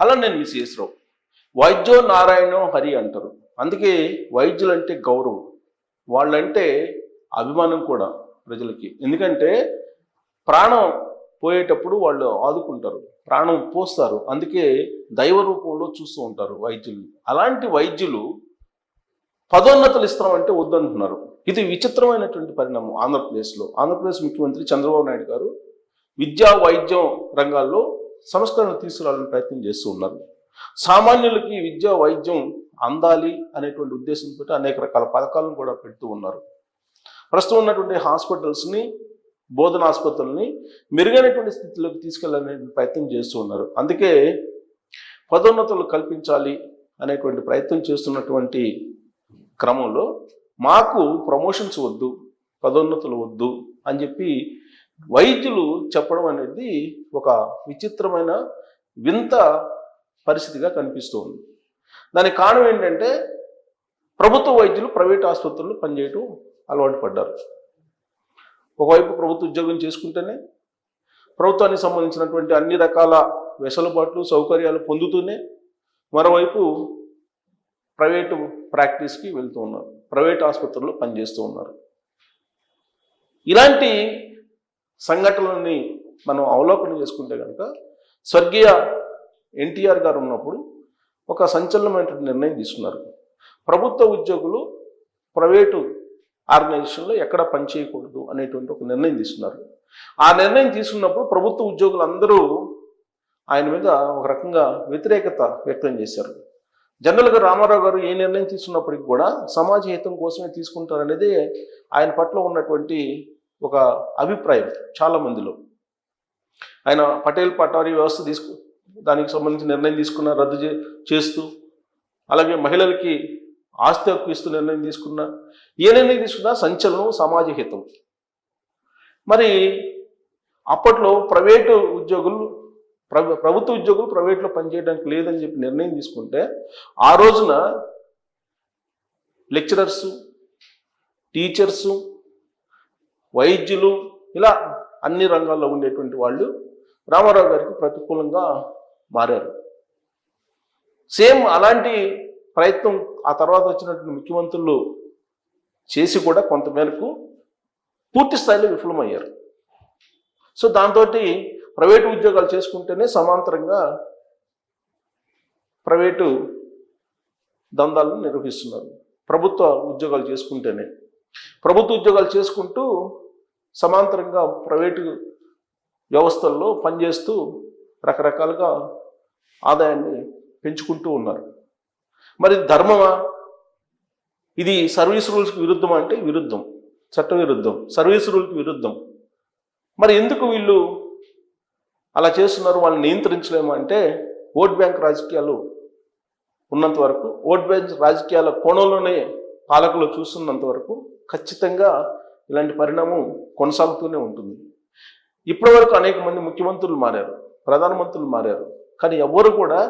అలా నేను miss CS వైద్యో నారాయణో హరి అంటారు. అందుకే వైద్యులు అంటే గౌరవం. వాళ్ళంటే అభిమానం కూడా ప్రజలకి. ఎందుకంటే ప్రాణం పోయేటప్పుడు వాళ్ళు ఆదుకుంటారు. ప్రాణం పోస్తారు. అందుకే దైవ రూపంలో చూస్తూ ఉంటారు వైద్యులు అలాంటి వైద్యులు పదోన్నతులు ఇస్తామంటే వద్దంటున్నారు ఇది విచిత్రమైనటువంటి పరిణామం ఆంధ్రప్రదేశ్లో. ఆంధ్రప్రదేశ్ ముఖ్యమంత్రి చంద్రబాబు నాయుడు గారు విద్యా వైద్యం రంగాల్లో సంస్కరణలు తీసుకురావాలని ప్రయత్నం చేస్తూ ఉన్నారు. సామాన్యులకి విద్యా వైద్యం అందాలి అనేటువంటి ఉద్దేశంతో అనేక రకాల పథకాలను కూడా పెడుతూ ఉన్నారు. ప్రస్తుతం ఉన్నటువంటి హాస్పిటల్స్ని బోధన ఆసుపత్రుల్ని మెరుగైనటువంటి స్థితిలోకి తీసుకెళ్ళాలనే ప్రయత్నం చేస్తూ ఉన్నారు. అందుకే పదోన్నతులు కల్పించాలి అనేటువంటి ప్రయత్నం చేస్తున్నటువంటి క్రమంలో మాకు ప్రమోషన్స్ వద్దు పదోన్నతులు వద్దు అని చెప్పి వైద్యులు చెప్పడం అనేది ఒక విచిత్రమైన వింత పరిస్థితిగా కనిపిస్తుంది. దానికి కారణం ఏంటంటే ప్రభుత్వ వైద్యులు ప్రైవేట్ ఆసుపత్రుల్లో పనిచేయటం అలవాటు పడ్డారు. ఒకవైపు ప్రభుత్వ ఉద్యోగం చేసుకుంటేనే ప్రభుత్వానికి సంబంధించినటువంటి అన్ని రకాల వెసులుబాట్లు సౌకర్యాలు పొందుతూనే మరోవైపు ప్రైవేటు ప్రాక్టీస్కి వెళ్తూ ఉన్నారు. ప్రైవేట్ ఆసుపత్రుల్లో పనిచేస్తూ ఉన్నారు. ఇలాంటి సంఘటనలని మనం అవలోకన చేసుకుంటే కనుక స్వర్గీయ ఎన్టీఆర్ గారు ఉన్నప్పుడు ఒక సంచలనమైనటువంటి నిర్ణయం తీసుకున్నారు. ప్రభుత్వ ఉద్యోగులు ప్రైవేటు ఆర్గనైజేషన్లో ఎక్కడ పనిచేయకూడదు అనేటువంటి ఒక నిర్ణయం తీసుకున్నారు. ఆ నిర్ణయం తీసుకున్నప్పుడు ప్రభుత్వ ఉద్యోగులు అందరూ ఆయన మీద ఒక రకంగా వ్యతిరేకత వ్యక్తం చేశారు. జనరల్గా రామారావు గారు ఏ నిర్ణయం తీసుకున్నప్పటికీ కూడా సమాజ హితం కోసమే తీసుకుంటారనేది ఆయన పట్ల ఉన్నటువంటి ఒక అభిప్రాయం చాలా మందిలో. ఆయన పటేల్ పటారీ వ్యవస్థ తీసుకు దానికి సంబంధించిన నిర్ణయం తీసుకున్న రద్దు చే చేస్తూ అలాగే మహిళలకి ఆస్తి హక్కు ఇస్తూ నిర్ణయం తీసుకున్న ఏ నిర్ణయం తీసుకున్నా సంచలనం సమాజ హితం. మరి అప్పట్లో ప్రైవేటు ఉద్యోగులు ప్రభుత్వ ఉద్యోగులు ప్రైవేట్లో పనిచేయడానికి లేదని చెప్పి నిర్ణయం తీసుకుంటే ఆ రోజున లెక్చరర్సు టీచర్సు వైద్యులు ఇలా అన్ని రంగాల్లో ఉండేటువంటి వాళ్ళు రామారావు గారికి ప్రతికూలంగా మారారు. సేమ్ అలాంటి ప్రయత్నం ఆ తర్వాత వచ్చినటువంటి ముఖ్యమంత్రులు చేసి కూడా కొంతమేరకు పూర్తి స్థాయిలో విఫలమయ్యారు. సో దాంతో ప్రైవేటు ఉద్యోగాలు చేసుకుంటేనే సమాంతరంగా ప్రైవేటు దందాలను నిర్వహిస్తున్నారు. ప్రభుత్వ ఉద్యోగాలు చేసుకుంటేనే. ప్రభుత్వ ఉద్యోగాలు చేసుకుంటూ సమాంతరంగా ప్రైవేటు వ్యవస్థల్లో పనిచేస్తూ రకరకాలుగా ఆదాయాన్ని పెంచుకుంటూ ఉన్నారు. మరి ధర్మమా? ఇది సర్వీస్ రూల్స్కి విరుద్ధం అంటే విరుద్ధం చట్ట విరుద్ధం సర్వీస్ రూల్కి విరుద్ధం. మరి ఎందుకు వీళ్ళు అలా చేస్తున్నారు? వాళ్ళని నియంత్రించలేము అంటే ఓట్ బ్యాంక్ రాజకీయాలు ఉన్నంత వరకు ఓట్ బ్యాంక్ రాజకీయాల కోణంలోనే పాలకులు చూస్తున్నంత వరకు ఖచ్చితంగా ఇలాంటి పరిణామం కొనసాగుతూనే ఉంటుంది. ఇప్పటివరకు అనేక మంది ముఖ్యమంత్రులు మారారు ప్రధానమంత్రులు మారారు. కానీ ఎవరు కూడా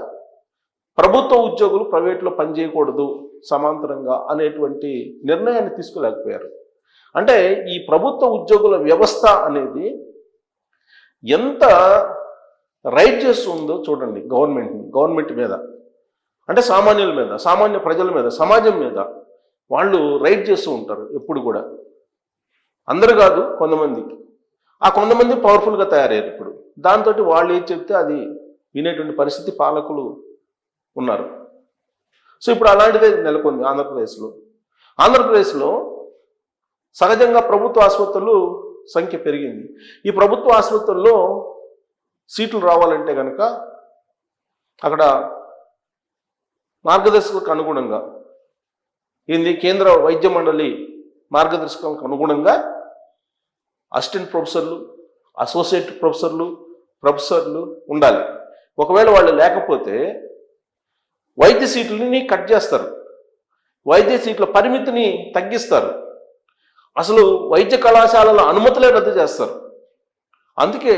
ప్రభుత్వ ఉద్యోగులు ప్రైవేట్లో పనిచేయకూడదు సమాంతరంగా అనేటువంటి నిర్ణయాన్ని తీసుకోలేకపోయారు. అంటే ఈ ప్రభుత్వ ఉద్యోగుల వ్యవస్థ అనేది ఎంత రైట్ చేస్తుందో చూడండి గవర్నమెంట్ని గవర్నమెంట్ మీద. అంటే సామాన్యుల మీద సామాన్య ప్రజల మీద సమాజం మీద వాళ్ళు రైట్ చేస్తూ ఉంటారు ఎప్పుడు కూడా. అందరు కాదు కొంతమందికి. ఆ కొంతమంది పవర్ఫుల్గా తయారయ్యారు ఇప్పుడు. దాంతో వాళ్ళు ఏది చెప్తే అది వినేటువంటి పరిస్థితి పాలకులు ఉన్నారు. సో ఇప్పుడు అలాంటిదే నెలకొంది ఆంధ్రప్రదేశ్లో. ఆంధ్రప్రదేశ్లో సహజంగా ప్రభుత్వ ఆసుపత్రులు సంఖ్య పెరిగింది. ఈ ప్రభుత్వ ఆసుపత్రుల్లో సీట్లు రావాలంటే కనుక అక్కడ మార్గదర్శకులకు అనుగుణంగా ఏంది కేంద్ర వైద్య మండలి మార్గదర్శకాలకు అనుగుణంగా అసిస్టెంట్ ప్రొఫెసర్లు అసోసియేట్ ప్రొఫెసర్లు ప్రొఫెసర్లు ఉండాలి. ఒకవేళ వాళ్ళు లేకపోతే వైద్య సీట్లని కట్ చేస్తారు. వైద్య సీట్ల పరిమితిని తగ్గిస్తారు. అసలు వైద్య కళాశాలల అనుమతులే రద్దు చేస్తారు. అందుకే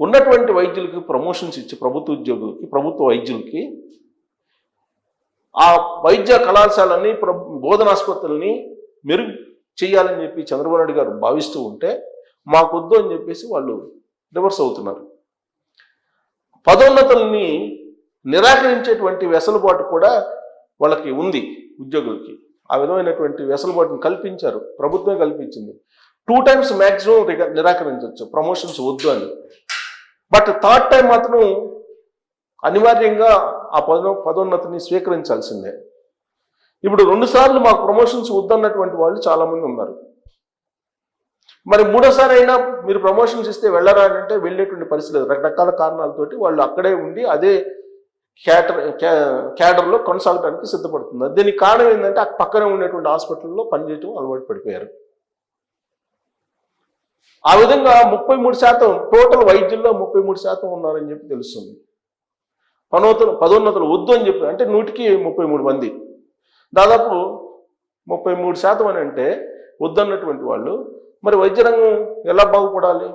ఉన్నటువంటి వైద్యులకి ప్రమోషన్స్ ఇచ్చి ప్రభుత్వ ఉద్యోగులకి ప్రభుత్వ వైద్యులకి ఆ వైద్య కళాశాలని ప్ర బోధనాసుపత్రుల్ని మెరుగు చేయాలని చెప్పి చంద్రబాబు నాయుడు గారు భావిస్తూ ఉంటే మాకొద్దు అని చెప్పేసి వాళ్ళు రివర్స్ అవుతున్నారు. పదోన్నతుల్ని నిరాకరించేటువంటి వెసలుబాటు కూడా వాళ్ళకి ఉంది ఉద్యోగులకి. ఆ విధమైనటువంటి వెసలుబాటుని కల్పించారు ప్రభుత్వం కల్పించింది. టూ టైమ్స్ మ్యాక్సిమం నిరాకరించవచ్చు ప్రమోషన్స్ వద్దు అని. బట్ థర్డ్ టైం మాత్రం అనివార్యంగా ఆ పదో పదోన్నతిని స్వీకరించాల్సిందే. ఇప్పుడు రెండుసార్లు మాకు ప్రమోషన్స్ వద్దన్నటువంటి వాళ్ళు చాలామంది ఉన్నారు. మరి మూడోసారి అయినా మీరు ప్రమోషన్స్ ఇస్తే వెళ్ళరా అంటే వెళ్ళేటువంటి పరిస్థితి లేదు. రకరకాల కారణాలతోటి వాళ్ళు అక్కడే ఉండి అదే క్యాటర్ క్యాడర్లో కొనసాగడానికి సిద్ధపడుతుంది దీనికి కారణం ఏంటంటే ఆ పక్కనే ఉండేటువంటి హాస్పిటల్లో పనిచేయటం అలవాటు పడిపోయారు. ఆ విధంగా ముప్పై మూడు శాతం టోటల్ వైద్యుల్లో ముప్పై మూడు శాతం ఉన్నారని చెప్పి తెలుస్తుంది. పనోతులు పదోన్నతులు వద్దు అని చెప్పి అంటే నూటికి ముప్పై మూడు మంది. దాదాపు ముప్పై మూడు శాతం అని అంటే వద్దన్నటువంటి వాళ్ళు మరి వైద్య రంగం ఎలా బాగుపడాలి?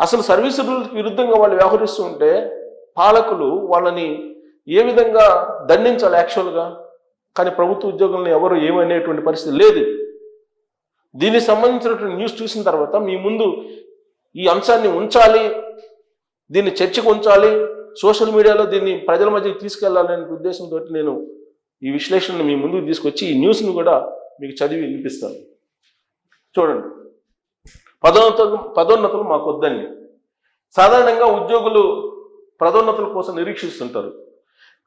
అసలు సర్వీస్ రూల్కి విరుద్ధంగా వాళ్ళు వ్యవహరిస్తూ ఉంటే పాలకులు వాళ్ళని ఏ విధంగా దండించాలి యాక్చువల్గా? కానీ ప్రభుత్వ ఉద్యోగులను ఎవరు ఏమనేటువంటి పరిస్థితి లేదు. దీనికి సంబంధించినటువంటి న్యూస్ చూసిన తర్వాత మీ ముందు ఈ అంశాన్ని ఉంచాలి దీన్ని చర్చకు ఉంచాలి సోషల్ మీడియాలో దీన్ని ప్రజల మధ్యకి తీసుకెళ్ళాలనే ఉద్దేశంతో నేను ఈ విశ్లేషణను మీ ముందుకు తీసుకొచ్చి ఈ న్యూస్ను కూడా మీకు చదివి వినిపిస్తాను. చూడండి. పదోన్నత పదోన్నతులు మాకు వద్దండి. సాధారణంగా ఉద్యోగులు పదోన్నతుల కోసం నిరీక్షిస్తుంటారు.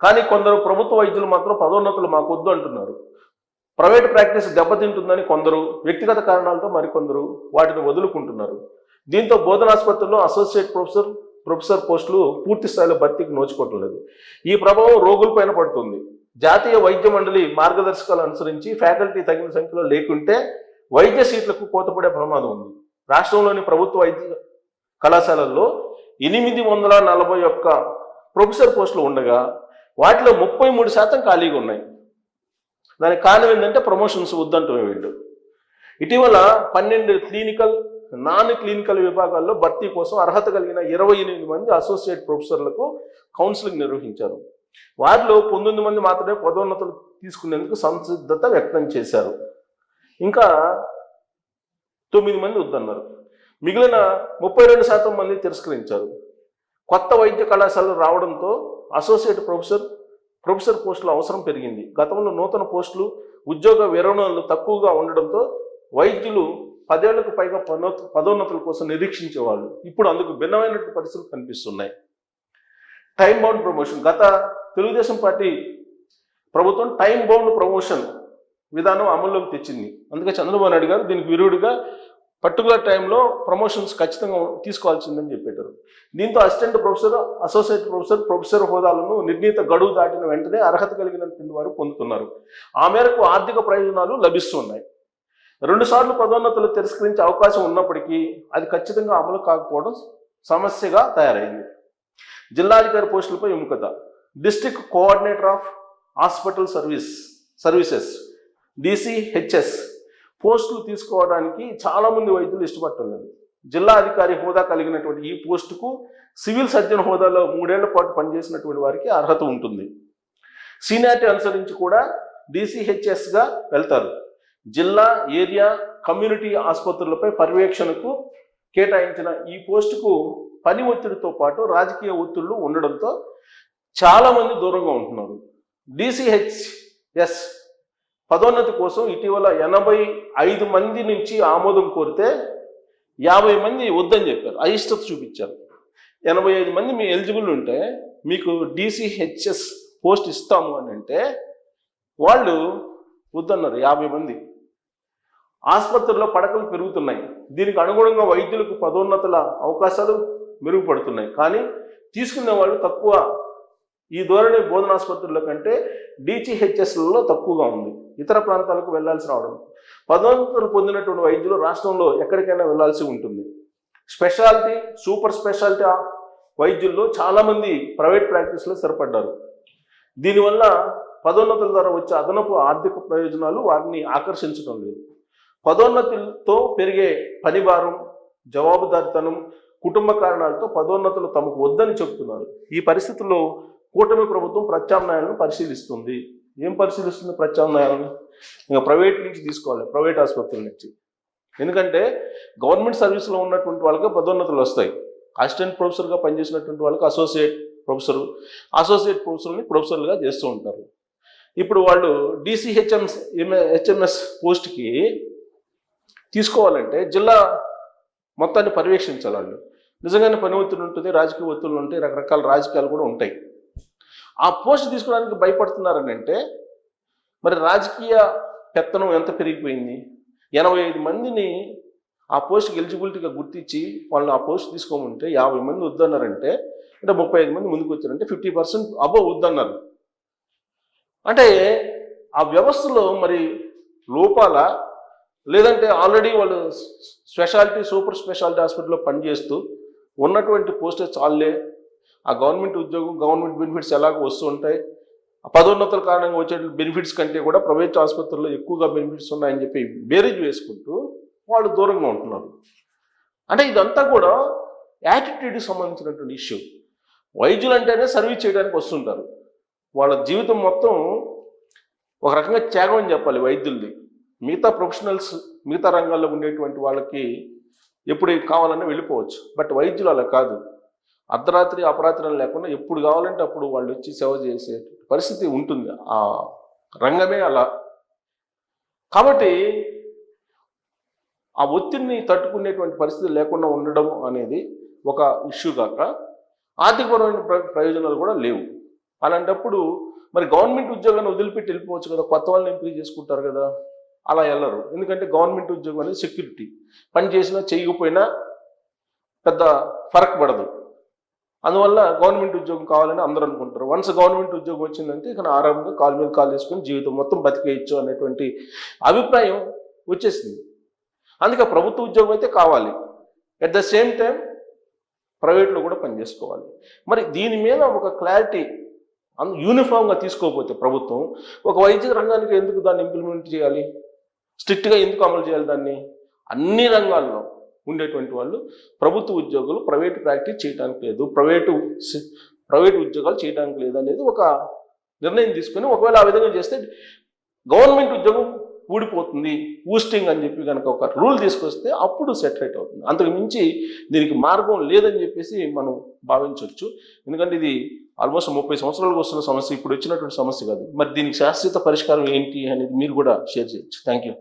కానీ కొందరు ప్రభుత్వ వైద్యులు మాత్రం పదోన్నతులు మాకు వద్దు అంటున్నారు. ప్రైవేట్ ప్రాక్టీస్ దెబ్బతింటుందని కొందరు వ్యక్తిగత కారణాలతో మరికొందరు వాటిని వదులుకుంటున్నారు. దీంతో బోధనాసుపత్రుల్లో అసోసియేట్ ప్రొఫెసర్ ప్రొఫెసర్ పోస్టులు పూర్తి స్థాయిలో భర్తీకి నోచుకోవటం లేదు. ఈ ప్రభావం రోగులపైన పడుతుంది. జాతీయ వైద్య మండలి మార్గదర్శకాలు అనుసరించి ఫ్యాకల్టీ తగిన సంఖ్యలో లేకుంటే వైద్య సీట్లకు కోతపడే ప్రమాదం ఉంది. రాష్ట్రంలోని ప్రభుత్వ వైద్య కళాశాలల్లో ఎనిమిది వందల నలభై ఒక్క ప్రొఫెసర్ పోస్టులు ఉండగా వాటిలో ముప్పై మూడు శాతం ఖాళీగా ఉన్నాయి. దానికి కారణం ఏంటంటే ప్రమోషన్స్ వద్దంటూ వీళ్ళు. ఇటీవల పన్నెండు క్లినికల్ నాన్ క్లినికల్ విభాగాల్లో భర్తీ కోసం అర్హత కలిగిన ఇరవై ఎనిమిది మంది అసోసియేట్ ప్రొఫెసర్లకు కౌన్సిలింగ్ నిర్వహించారు. వారిలో పంతొమ్మిది మంది మాత్రమే పదోన్నతులు తీసుకునేందుకు సంసిద్ధత వ్యక్తం చేశారు. ఇంకా తొమ్మిది మంది వద్దన్నారు. మిగిలిన ముప్పై రెండు శాతం మంది తిరస్కరించారు. కొత్త వైద్య కళాశాలలు రావడంతో అసోసియేట్ ప్రొఫెసర్ ప్రొఫెసర్ పోస్టుల అవసరం పెరిగింది. గతంలో నూతన పోస్టులు ఉద్యోగ విరమణలు తక్కువగా ఉండడంతో వైద్యులు పదేళ్ళకు పైగా పదోన్నతుల కోసం నిరీక్షించేవాళ్ళు. ఇప్పుడు అందుకు భిన్నమైనటువంటి పరిస్థితులు కనిపిస్తున్నాయి. టైం బౌండ్ ప్రమోషన్ గత తెలుగుదేశం పార్టీ ప్రభుత్వం టైం బౌండ్ ప్రమోషన్ విధానం అమల్లోకి తెచ్చింది. అందుకే చంద్రబాబు నాయుడు గారు దీనికి విరుడుగా పర్టికులర్ టైంలో ప్రమోషన్స్ ఖచ్చితంగా తీసుకోవాల్సిందని చెప్పేటారు. దీంతో assistant professor associate professor professor హోదాలను నిర్ణీత గడువు దాటిన వెంటనే అర్హత కలిగినటువంటి వారు పొందుతున్నారు. ఆ మేరకు ఆర్థిక ప్రయోజనాలు లభిస్తున్నాయి. రెండుసార్లు పదోన్నతులు తిరస్కరించే అవకాశం ఉన్నప్పటికీ అది ఖచ్చితంగా అమలు కాకపోవడం సమస్యగా తయారైంది. జిల్లాధికారి పోస్టులపై ఎముకత. District coordinator of hospital service services DCHS. పోస్టులు తీసుకోవడానికి చాలామంది వైద్యులు ఇష్టపడుతున్నారు జిల్లా అధికారి హోదా కలిగినటువంటి ఈ పోస్టుకు సివిల్ సర్జన్ హోదాలో మూడేళ్ళ పాటు పనిచేసినటువంటి వారికి అర్హత ఉంటుంది. సీనియారిటీ అనుసరించి కూడా డిసిహెచ్ఎస్గా వెళ్తారు. జిల్లా ఏరియా కమ్యూనిటీ ఆసుపత్రులపై పర్యవేక్షణకు కేటాయించిన ఈ పోస్టుకు పని ఒత్తిడితో పాటు రాజకీయ ఒత్తిళ్ళు ఉండడంతో చాలామంది దూరంగా ఉంటున్నారు. డిసిహెచ్ఎస్ పదోన్నతి కోసం ఇటీవల ఎనభై ఐదు మంది నుంచి ఆమోదం కోరితే యాభై మంది వద్దని చెప్పారు. అయిష్టత చూపించారు. ఎనభై ఐదు మంది మీ ఎలిజిబుల్ ఉంటే మీకు డిసిహెచ్ఎస్ పోస్ట్ ఇస్తాము అని అంటే వాళ్ళు వద్దన్నారు యాభై మంది. ఆసుపత్రుల్లో పడకలు పెరుగుతున్నాయి. దీనికి అనుగుణంగా వైద్యులకు పదోన్నతుల అవకాశాలు మెరుగుపడుతున్నాయి. కానీ తీసుకునే వాళ్ళు తక్కువ. ఈ ధోరణి బోధనాసుపత్రుల కంటే డిజిహెచ్ఎస్లలో తక్కువగా ఉంది. ఇతర ప్రాంతాలకు వెళ్ళాల్సి రావడం. పదోన్నతులు పొందినటువంటి వైద్యులు రాష్ట్రంలో ఎక్కడికైనా వెళ్ళాల్సి ఉంటుంది. స్పెషాలిటీ సూపర్ స్పెషాలిటీ వైద్యుల్లో చాలామంది ప్రైవేట్ ప్రాక్టీస్లో స్థిరపడ్డారు దీనివల్ల పదోన్నతుల ద్వారా వచ్చే అదనపు ఆర్థిక ప్రయోజనాలు వారిని ఆకర్షించడం లేదు. పదోన్నతులతో పెరిగే పనిభారం జవాబుదారితనం కుటుంబ కారణాలతో పదోన్నతులు తమకు వద్దని చెబుతున్నారు ఈ పరిస్థితుల్లో కూటమి ప్రభుత్వం ప్రత్యామ్నాయాలను పరిశీలిస్తుంది. ఏం పరిశీలిస్తుంది ప్రత్యామ్నాయాలను? ఇంకా ప్రైవేట్ నుంచి తీసుకోవాలి ప్రైవేట్ ఆసుపత్రుల నుంచి. ఎందుకంటే గవర్నమెంట్ సర్వీస్లో ఉన్నటువంటి వాళ్ళకి పదోన్నతులు వస్తాయి. అసిస్టెంట్ ప్రొఫెసర్గా పనిచేసినటువంటి వాళ్ళకి అసోసియేట్ ప్రొఫెసర్ అసోసియేట్ ప్రొఫెసర్ని ప్రొఫెసర్లుగా చేస్తూ ఉంటారు. ఇప్పుడు వాళ్ళు డిసిహెచ్ఎం హెచ్ఎంఎస్ పోస్ట్కి తీసుకోవాలంటే జిల్లా మొత్తాన్ని పర్యవేక్షించాలి వాళ్ళు. నిజంగానే పని ఒత్తిడి ఉంటుంది రాజకీయ ఒత్తిళ్ళు ఉంటాయి రకరకాల రాజకీయాలు కూడా ఉంటాయి. ఆ పోస్ట్ తీసుకోవడానికి భయపడుతున్నారని అంటే మరి రాజకీయ పెత్తనం ఎంత పెరిగిపోయింది? ఎనభై ఐదు మందిని ఆ పోస్ట్కి ఎలిజిబిలిటీగా గుర్తించి వాళ్ళని ఆ పోస్ట్ తీసుకోమంటే యాభై మంది వద్దన్నారంటే అంటే ముప్పై ఐదు మంది ముందుకు వచ్చారంటే ఫిఫ్టీ పర్సెంట్ అబో వద్దన్నారు. అంటే ఆ వ్యవస్థలో మరి లోపాల లేదంటే ఆల్రెడీ వాళ్ళు స్పెషాలిటీ సూపర్ స్పెషాలిటీ హాస్పిటల్లో పనిచేస్తూ ఉన్నటువంటి పోస్టే చాలే ఆ గవర్నమెంట్ ఉద్యోగం గవర్నమెంట్ బెనిఫిట్స్ ఎలాగో వస్తూ ఉంటాయి. ఆ పదోన్నతుల కారణంగా వచ్చే బెనిఫిట్స్ కంటే కూడా ప్రైవేట్ ఆసుపత్రుల్లో ఎక్కువగా బెనిఫిట్స్ ఉన్నాయని చెప్పి బేరేజ్ వేసుకుంటూ వాళ్ళు దూరంగా ఉంటున్నారు. అంటే ఇదంతా కూడా యాటిట్యూడ్కి సంబంధించినటువంటి ఇష్యూ. వైద్యులు అంటేనే సర్వీస్ చేయడానికి వస్తుంటారు. వాళ్ళ జీవితం మొత్తం ఒక రకంగా త్యాగం అని చెప్పాలి వైద్యులది. మిగతా ప్రొఫెషనల్స్ మిగతా రంగాల్లో ఉండేటువంటి వాళ్ళకి ఎప్పుడు కావాలన్నా వెళ్ళిపోవచ్చు. బట్ వైద్యులు అలా కాదు. అర్ధరాత్రి అపరాత్రి అని లేకుండా ఎప్పుడు కావాలంటే అప్పుడు వాళ్ళు వచ్చి సేవ చేసే పరిస్థితి ఉంటుంది. ఆ రంగమే అలా. కాబట్టి ఆ ఒత్తిడిని తట్టుకునేటువంటి పరిస్థితి లేకుండా ఉండడం అనేది ఒక ఇష్యూ కాక ఆర్థికపరమైన ప్ర- ప్రయోజనాలు కూడా లేవు. అలాంటప్పుడు మరి గవర్నమెంట్ ఉద్యోగాన్ని వదిలిపెట్టి వెళ్ళిపోవచ్చు కదా కొత్త వాళ్ళని ఎంపిక చేసుకుంటారు కదా. అలా వెళ్ళరు ఎందుకంటే గవర్నమెంట్ ఉద్యోగం అనేది సెక్యూరిటీ. పని చేసినా చేయకపోయినా పెద్ద ఫరక్ పడదు. అందువల్ల గవర్నమెంట్ ఉద్యోగం కావాలని అందరూ అనుకుంటారు. వన్స్ గవర్నమెంట్ ఉద్యోగం వచ్చిందంటే ఇక్కడ ఆరామంగా కాలు మీద కాలు వేసుకొని జీవితం మొత్తం బతికేయచ్చు అనేటువంటి అభిప్రాయం వచ్చేసింది. అందుకే ప్రభుత్వ ఉద్యోగం అయితే కావాలి. అట్ ద సేమ్ టైం ప్రైవేట్లో కూడా పనిచేసుకోవాలి. మరి దీని మీద ఒక క్లారిటీ అందు యూనిఫామ్గా తీసుకోకపోతే ప్రభుత్వం ఒక వైద్య రంగానికి ఎందుకు దాన్ని ఇంప్లిమెంట్ చేయాలి? స్ట్రిక్ట్గా ఎందుకు అమలు చేయాలి దాన్ని? అన్ని రంగాల్లో ఉండేటువంటి వాళ్ళు ప్రభుత్వ ఉద్యోగులు ప్రైవేట్ ప్రాక్టీస్ చేయడానికి లేదు. ప్రైవేటు ప్రైవేటు ప్రైవేట్ ఉద్యోగాలు చేయడానికి లేదు అనేది ఒక నిర్ణయం తీసుకొని ఒకవేళ ఆ విధంగా చేస్తే గవర్నమెంట్ ఉద్యోగం ఊడిపోతుంది ఊస్టింగ్ అని చెప్పి కనుక ఒక రూల్ తీసుకొస్తే అప్పుడు సెటరేట్ అవుతుంది. అంతకు మించి దీనికి మార్గం లేదని చెప్పేసి మనం భావించవచ్చు ఎందుకంటే ఇది ఆల్మోస్ట్ ముప్పై సంవత్సరాలకు వస్తున్న సమస్య ఇప్పుడు వచ్చినటువంటి సమస్య కాదు. మరి దీనికి శాశ్వత పరిష్కారం ఏంటి అనేది మీరు కూడా షేర్ చేయొచ్చు. Thank you